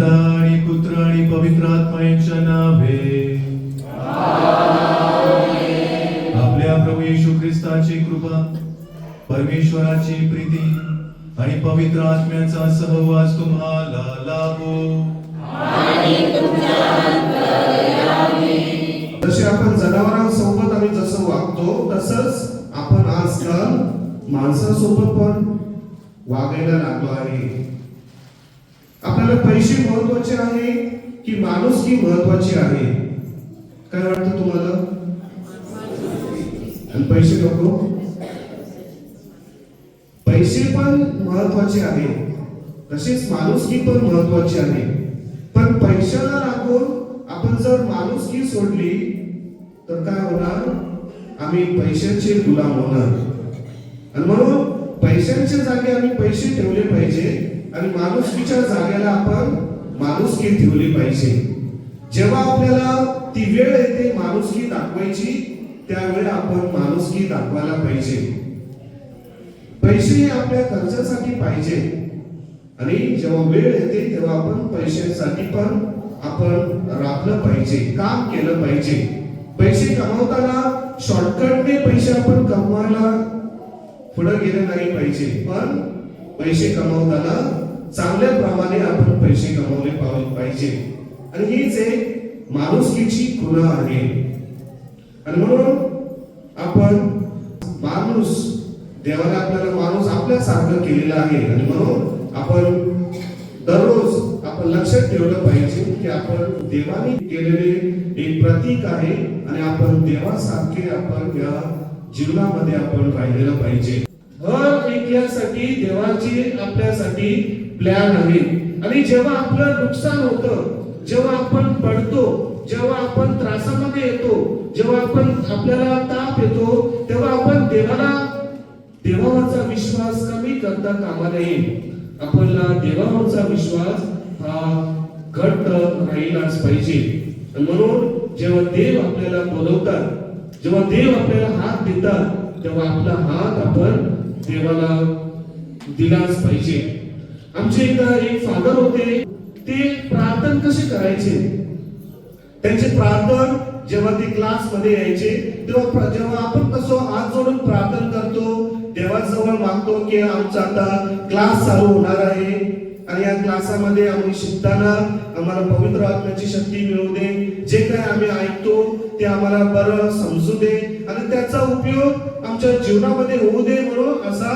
पिता आणि पुत्र आणि पवित्र आत्मा यांच्या नावे. आपल्या प्रभू येशू ख्रिस्ताची कृपा परमेश्वराची प्रीती आणि पवित्र आत्म्याचा सहवास तुम्हाला लाभो. जसे आपण जनावरांसोबत आम्ही जसं वागतो तसंच आपण आजकाल माणसासोबत पण वागायला लागलो आहे. आपल्याला पैसे महत्त्वाचे आहे की माणूस माणुसकी महत्वाची आहे? काय वाटतं तुम्हाला? आणि पैसे नको? पैसे पण महत्त्वाचे आहे. तसेच माणुसकी पण महत्वाची आहे. पण पैशाला लागून आपण जर माणुसकी सोडली तर काय होणार? आम्ही पैशांचे गुलाम होणार. आणि म्हणून पैशांच्या जागी आम्ही पैसे ठेवले पाहिजे. आणि माणुसकीच्या जागेला आपण माणुसकी ठेवली पाहिजे. जेव्हा आपल्याला ती वेळ येते माणुसकी दाखवायची त्यावेळी आपण माणुसकी दाखवायला पाहिजे. पैसे हे आपल्या खर्चासाठी पाहिजे. आणि जेव्हा वेळ येते तेव्हा आपण पैशांसाठी पण आपण राबलं पाहिजे काम केलं पाहिजे. पैसे कमावताना शॉर्टकटने पैसे आपण कमवायला पुढे गेलं नाही पाहिजे. पण पैसे कमावताना चांगल्या प्रमाणे आपण पैसे कमवले पाहिजे. आणि हीच एक माणुसकीची खुणा आहे. आणि म्हणून आपण माणूस देवाने आपल्याला माणूस आपल्यासारखं केलेला आहे. आणि म्हणून आपण दररोज आपण लक्षात ठेवलं पाहिजे की आपण देवाने केलेले एक प्रतीक आहे आणि आपण देवासारखे आपण या जीवनामध्ये आपण राहिलेलं पाहिजे. हर ऐकल्यासाठी देवाची आपल्यासाठी प्लॅन आहे. आणि जेव्हा आपलं नुकसान होतं जेव्हा आपण पडतो जेव्हा आपण त्रासामध्ये येतो जेव्हा आपण आपल्याला ताप येतो तेव्हा आपण देवाला देवावरचा विश्वास कमी करता कामा नये. आपल्याला देवावरचा विश्वास हा घट्ट राहिलाच पाहिजे. म्हणून जेव्हा देव आपल्याला बोलवतात जेव्हा देव आपल्याला हात देतात तेव्हा आपला हात आपण देवाला दिलाच पाहिजे. आमचे इथं एक फादर होते ते प्रार्थना कसे करायचे? त्यांचे प्रार्थना जेव्हा ते क्लासमध्ये यायचे तेव्हा जेव्हा आपण कसं आज जोडून प्रार्थना करतो देवाजवळ मागतो की आमचा आता क्लास चालू होणार आहे. आणि या क्लासामध्ये आम्ही शिकताना आम्हाला पवित्र आत्म्याची शक्ती मिळू दे. जे काय आम्ही ऐकतो ते आम्हाला बरं समजू दे. आणि त्याचा उपयोग आमच्या जीवनामध्ये होऊ दे म्हणून असा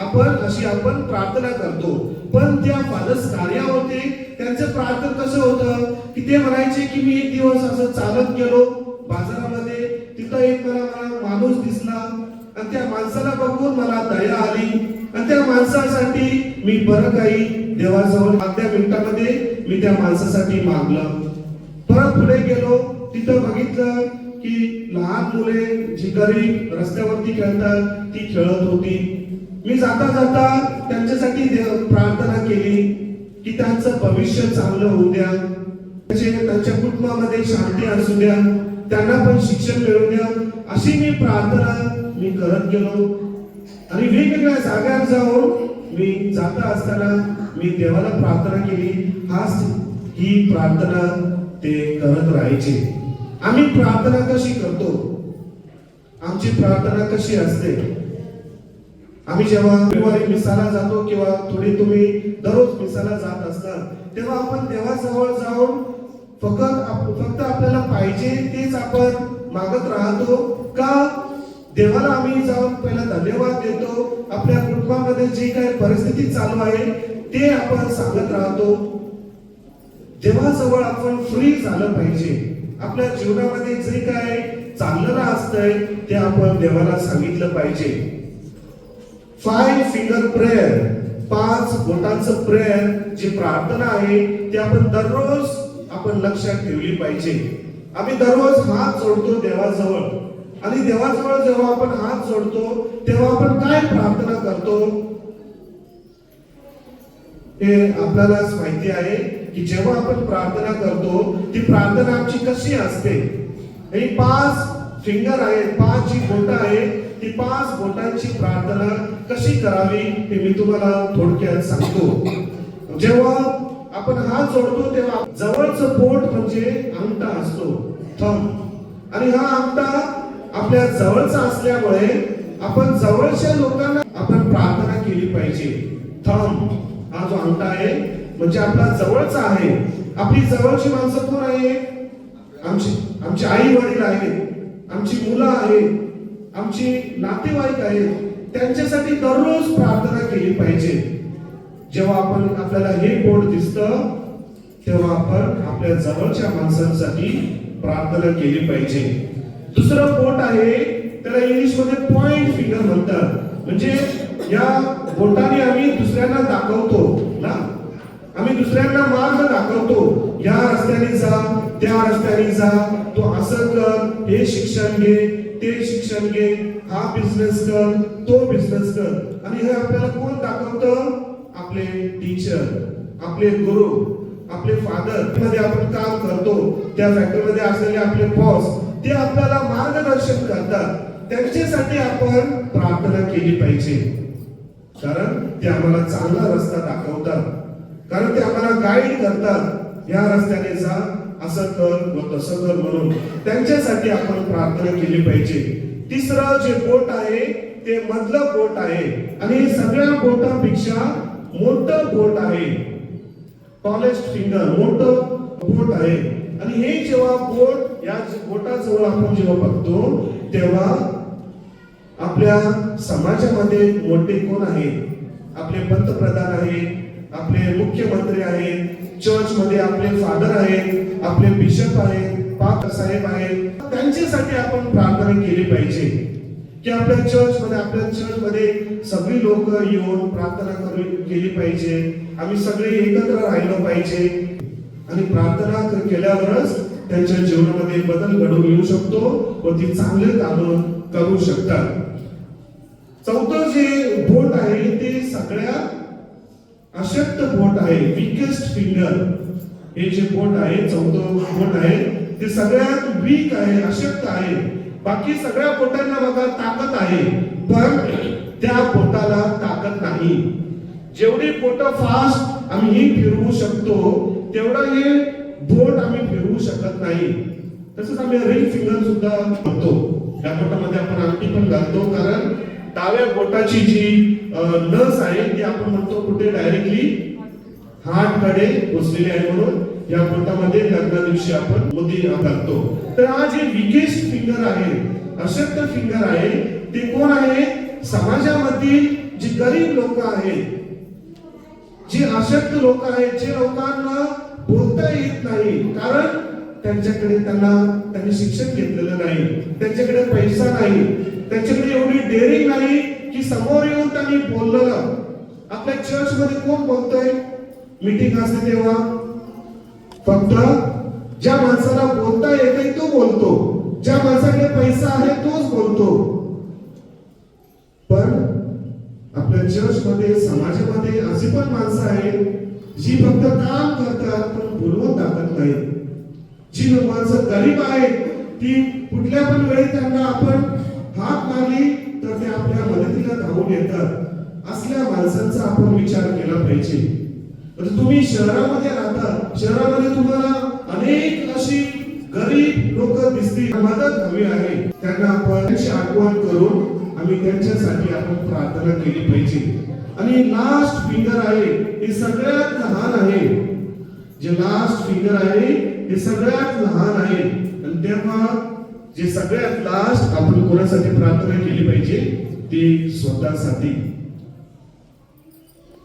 आपण अशी आपण प्रार्थना करतो. पण त्या फारच कार्या होते त्यांचं प्रार्थना कसं होतं? की ते म्हणायचे की मी एक दिवस असं चालत गेलो बाजारामध्ये तिथं एक मला मला माणूस दिसला. आणि त्या माणसाला बघून मला दया आली. आणि त्या माणसासाठी मी बरं काही देवाजवळ अर्ध्या मिनिटामध्ये मी त्या माणसासाठी मागलं. परत पुढे गेलो तिथं बघितलं की लहान मुले जी गरीब रस्त्यावरती खेळतात ती खेळत होती. मी जाता जाता त्यांच्यासाठी प्रार्थना केली की त्यांचं भविष्य चांगलं होऊ द्या. म्हणजे त्यांच्या कुटुंबामध्ये शांती असू द्या. त्यांना पण शिक्षण मिळवू द्या. अशी मी प्रार्थना मी करत गेलो. आणि वेगवेगळ्या जाग्यावर जाऊन मी जाता असताना मी देवाला प्रार्थना केली. हाच ही प्रार्थना ते करत राहायचे. आम्ही प्रार्थना कशी करतो? आमची प्रार्थना कशी असते? आम्ही जेव्हा रविवारी मिसाला जातो किंवा थोडी तुम्ही दररोज मिसाला जात असतात तेव्हा आपण देवाजवळ जाऊन फक्त फक्त आपल्याला पाहिजे तेच आपण मागत राहतो का? देवाला आम्ही जाऊन पहिला धन्यवाद देतो. आपल्या कुटुंबामध्ये जी काही परिस्थिती चालू आहे ते आपण सांगत राहतो. देवाजवळ आपण फ्री झालं पाहिजे. आपल्या जीवनामध्ये जे काय चाललेलं असतंय ते आपण देवाला सांगितलं पाहिजे. फाय फिंगर प्रेयर पाच बोटांचं प्रेयर जी प्रार्थना आहे ती आपण दररोज आपण लक्षात ठेवली पाहिजे. आम्ही दररोज हात जोडतो देवाजवळ. आणि देवाजवळ जेव्हा आपण हात जोडतो तेव्हा आपण काय प्रार्थना करतो? हे आपल्यालाच माहिती आहे की जेव्हा आपण प्रार्थना करतो ती प्रार्थना आमची कशी असते? हे पाच फिंगर आहेत पाच जी बोट आहे ती पाच बोटांची प्रार्थना कशी करावी हे मी तुम्हाला थोडक्यात सांगतो. जेव्हा आपण हात जोडतो तेव्हा जवळच बोट म्हणजे अंगठा असतो. थंब आणि हा अंगठा आपल्या जवळचा असल्यामुळे आपण जवळच्या लोकांना आपण प्रार्थना केली पाहिजे. थंब हा जो अंगठा आहे म्हणजे आपला जवळचा आहे. आपली जवळची माणसं कोण आहे? आमची आमची आई वडील आहेत. आमची मुलं आहेत. आमची नातेवाईक आहेत त्यांच्यासाठी दररोज प्रार्थना केली पाहिजे. जेव्हा आपण आपल्याला हे बोर्ड दिसत तेव्हा आपण आपल्या जवळच्या माणसांसाठी प्रार्थना केली पाहिजे. दुसरं बोट आहे त्याला इंग्लिशमध्ये पॉइंट फिंगर म्हणतात. म्हणजे या बोटाने आम्ही दुसऱ्यांना दाखवतो ना? आम्ही दुसऱ्यांना मार्ग दाखवतो. या रस्त्याने जा त्या रस्त्याने जा तो असं कर हे शिक्षण घे ते शिक्षण घे हा बिझनेस कर तो बिझनेस कर. आणि हे आपल्याला कोण दाखवतं? आपले टीचर आपले गुरु आपले फादरमध्ये आपण काम करतो त्या फॅक्टरीमध्ये असलेले आपले बॉस ते आपल्याला मार्गदर्शन करतात. त्यांच्यासाठी आपण प्रार्थना केली पाहिजे. कारण ते आम्हाला चांगला रस्ता दाखवतात. कारण ते आम्हाला गाईड करतात. या रस्त्याने जा असं कर व तसं कर म्हणून त्यांच्यासाठी आपण प्रार्थना केली पाहिजे. तिसरं जे बोट आहे ते मधलं बोट आहे. आणि सगळ्या बोटापेक्षा मोठं बोट आहे. टॉलेस्ट फिंगर मोठं बोट आहे. आणि हे जेव्हा बोट या बोटाजवळ आपण जेव्हा बघतो तेव्हा आपल्या समाजामध्ये मोठे कोण आहेत आपले पंतप्रधान आहेत आपले मुख्यमंत्री आहेत चर्च मध्ये आपले फादर आहेत आपले बिशप आहेत पाप साहेब आहेत. त्यांच्यासाठी आपण प्रार्थना केली पाहिजे की आपल्या चर्च मध्ये आपल्या चर्च मध्ये सगळी लोक येऊन प्रार्थना करू केली पाहिजे. आम्ही सगळे एकत्र राहिलो पाहिजे. आणि प्रार्थना केल्यावरच त्यांच्या जीवनामध्ये बदल घडून येऊ शकतो व ती चांगले काम करू शकतात. चौथं जे बोट आहे ते सगळ्या अशक्त बोट आहे विकेस्ट फिंगर हे जे बोट आहे चौथं बोट आहे ते सगळ्यात वीक आहे अशक्त आहे. बाकी सगळ्या बोटांना बघा ताकद आहे. पण त्या बोटाला ताकद नाही. जेवढी बोट फास्ट आम्ही फिरवू शकतो तेवढा हे बोट आम्ही फिरवू शकत नाही. तसंच आम्ही रिंग फिंगर सुद्धा म्हणतो त्या बोटामध्ये आपण अंगठी पण घालतो कारण डाव्या बोटाची जी नस आहे ती आपण म्हणतो कुठे डायरेक्टली हार्टकडे पोचलेली आहे म्हणून. या पोटामध्ये लग्ना दिवशी आपण मोदी घालतो तर हा जे विकेस्ट फिंगर आहे अशक्त फिंगर आहे ते कोण आहे? समाजामधील जी गरीब लोक आहेत जे अशक्त लोक आहेत जे लोकांना बोलता येत नाही कारण त्यांच्याकडे त्यांना त्यांनी शिक्षण घेतलेलं नाही त्यांच्याकडे पैसा नाही त्यांच्याकडे एवढी डेअरिंग नाही की समोर येऊन त्यांनी बोललेलं. आपल्या चर्च मध्ये कोण बोलतोय? मीटिंग असते तेव्हा. फक्त ज्या माणसाला बोलता येते तो बोलतो. ज्या माणसाकडे पैसा आहे तोच बोलतो. पण आपल्या चर्च मध्ये समाजामध्ये अशी पण माणसं आहेत जी फक्त काम करतात पण बोलवून दाखवत नाही. जी माणसं गरीब आहेत ती कुठल्या पण वेळी त्यांना आपण हात मारली आपल्या मदतीला धावून येतात असल्या माणसांचा आपण विचार केला पाहिजे. म्हणजे तुम्ही शहरामध्ये राहता शहरामध्ये तुम्हाला अनेक अशी गरीब लोक दिसतील. मदत हवी आहे. त्यांना आपण त्यांची आठवण करून आम्ही त्यांच्यासाठी आपण प्रार्थना केली पाहिजे. आणि लास्ट फिंगर आहे हे सगळ्यात लहान आहे. जे लास्ट फिंगर आहे हे सगळ्यात लहान आहे. आणि तेव्हा जे सगळ्यात लास्ट आपण कोणासाठी प्रार्थना केली पाहिजे? ती स्वतःसाठी.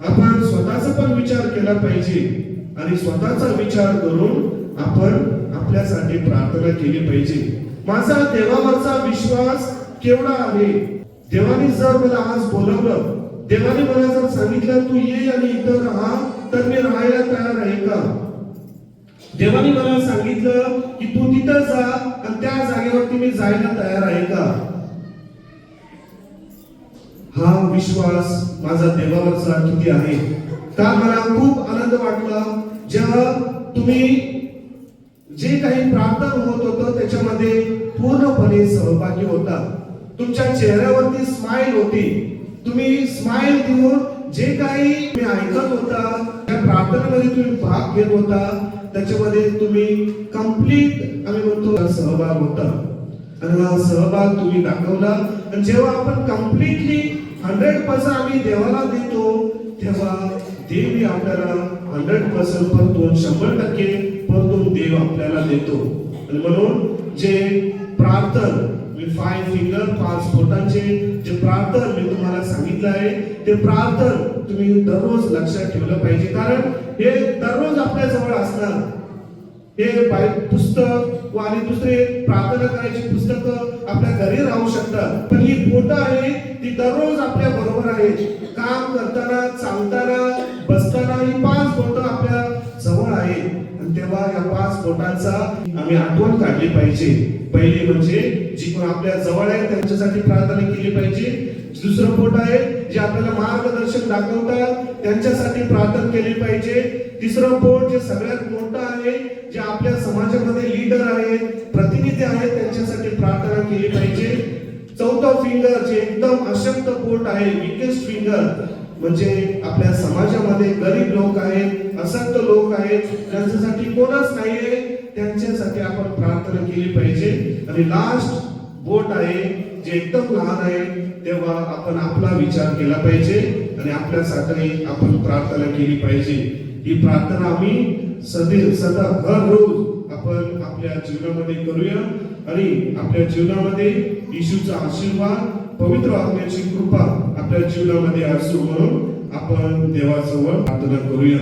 आपण स्वतःचा पण विचार केला पाहिजे आणि स्वतःचा विचार करून आपण आपल्यासाठी प्रार्थना केली पाहिजे. माझा देवावरचा विश्वास केवढा आहे? देवाने जर मला आज बोलवलं देवाने मला जर सांगितलं तू ये आणि इथं राहा तर मी राहायला तयार आहे का? देवाने मला सांगितलं की तू तिथं जा आणि त्या जागेवरती मी जायला तयार आहे का? हा विश्वास माझा देवावरचा किती आहे? का मला खूप आनंद वाटला जेव्हा तुम्ही जे काही प्रार्थना होत होतं त्याच्यामध्ये पूर्णपणे सहभागी होता. तुमच्या चेहऱ्यावरती स्माइल होती. तुम्ही स्माइल देऊन जे काही मी ऐकत होता त्या प्रार्थनेमध्ये तुम्ही भाग घेत होता. त्याच्यामध्ये तुम्ही कंप्लीट आम्ही म्हणतो सहभाग होता. आणि हा सहभाग तुम्ही दाखवला. आणि जेव्हा आपण कम्प्लिटली हंड्रेड पर्सेंट आम्ही देवाला देतो तेव्हा देव आपल्याला हंड्रेड पर्सेंट परतून शंभर टक्के परतून देव आपल्याला देतो. आणि म्हणून जे प्रार्थन मी फाय फिंगर पाच बोटांचे जे प्रार्थन मी तुम्हाला सांगितलं आहे ते प्रार्थन तुम्ही दररोज लक्षात ठेवलं पाहिजे. कारण हे दररोज आपल्या जवळ असणार. हे पुस्तक व आणि दुसरे प्रार्थना करायची पुस्तकं आपल्या घरी राहू शकतात. पण ही बोट आहे ती दररोज आपल्या बरोबर आहे. काम करताना चालताना बसताना ही पाच बोट आपल्या जवळ आहे आणि तेव्हा या पाच बोटांचा आम्ही आठवण काढली पाहिजे. पहिली म्हणजे जी कोण आपल्या जवळ आहे त्यांच्यासाठी प्रार्थना केली पाहिजे. दुसरं पोट आहे जे आपल्याला मार्गदर्शन दाखवतात त्यांच्यासाठी प्रार्थना केली पाहिजे. तिसरं पोट जे सगळ्यात मोठं आहे जे आपल्या समाजामध्ये लीडर आहेत प्रतिनिधी आहेत त्यांच्यासाठी प्रार्थना केली पाहिजे. चौथा फिंगर जे एकदम अशक्त पोट आहे विकेस्ट फिंगर म्हणजे आपल्या समाजामध्ये गरीब लोक आहेत असक्त लोक आहेत ज्यांच्यासाठी कोणच नाहीये त्यांच्यासाठी आपण प्रार्थना केली पाहिजे. आणि लास्ट बोट आहे जे एकदम लहान आहे तेव्हा आपण आपला विचार केला पाहिजे आणि आपल्यासाठी आपण प्रार्थना केली पाहिजे. ही प्रार्थना आम्ही सदैव सदा हर रोज आपण आपल्या जीवनामध्ये करूया आणि आपल्या जीवनामध्ये येशूचा आशीर्वाद पवित्र आत्म्याची कृपा आपल्या जीवनामध्ये असो म्हणून आपण देवाजवळ प्रार्थना करूया.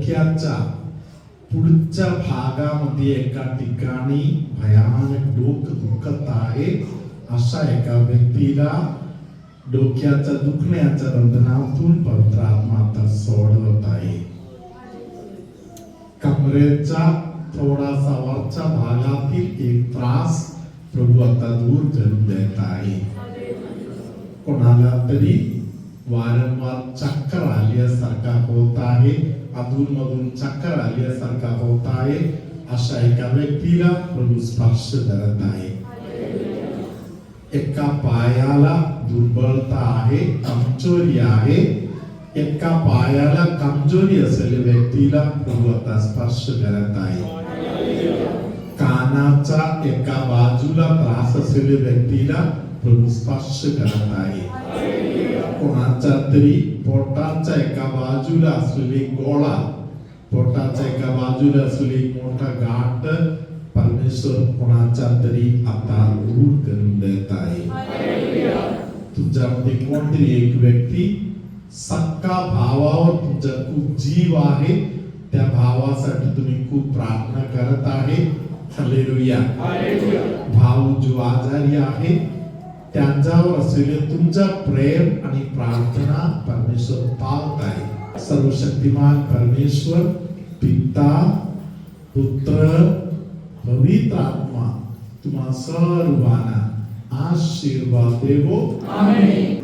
डोक्याच्या पुढच्या भागामध्ये एका ठिकाणी भयानक डोकं दुखत आहे अशा एका व्यक्तीला डोक्याच्या दुखण्याच्या बंधनातून पवित्र आत्मा आता सोडवत आहे कमरेचा थोडासा वरच्या भागातील एक त्रास प्रभू आता दूर करून देत आहे कोणाला तरी वारंवार चक्कर आल्यासारखा होत आहे अधूनमधून चक्कर आल्यासारखा होत आहे. अशा एका व्यक्तीला प्रभू स्पर्श करत आहे एका पायाला दुर्बलता आहे कमजोरी आहे. एका पायाला कमजोरी असलेल्या व्यक्तीला प्रभू आता स्पर्श करत आहे. कानाचा एका बाजूला त्रास असलेल्या व्यक्तीला प्रभू स्पर्श करत आहे कोणाचा तरी पोटाच्या एका बाजूला असलेली गोळा पोटाच्या एका बाजूला असलेली मोठा गाठ परमेश्वर कोणाच्या तरी आता दूर करून देत आहे. तुमच्यामध्ये कोणतरी एक व्यक्ती सक्का भावावर तुमचा खूप जीव आहे त्या भावासाठी तुम्ही खूप प्रार्थना करत आहे. हालेलुया भाऊ जो आजारी आहे त्यांच्यावर असलेले तुमचा प्रेम आणि प्रार्थना परमेश्वर पाहत आहे सर्वशक्तिमान परमेश्वर पिता पुत्र पवित्र आत्मा तुम्हा सर्वांना आशीर्वाद देवो. Amém.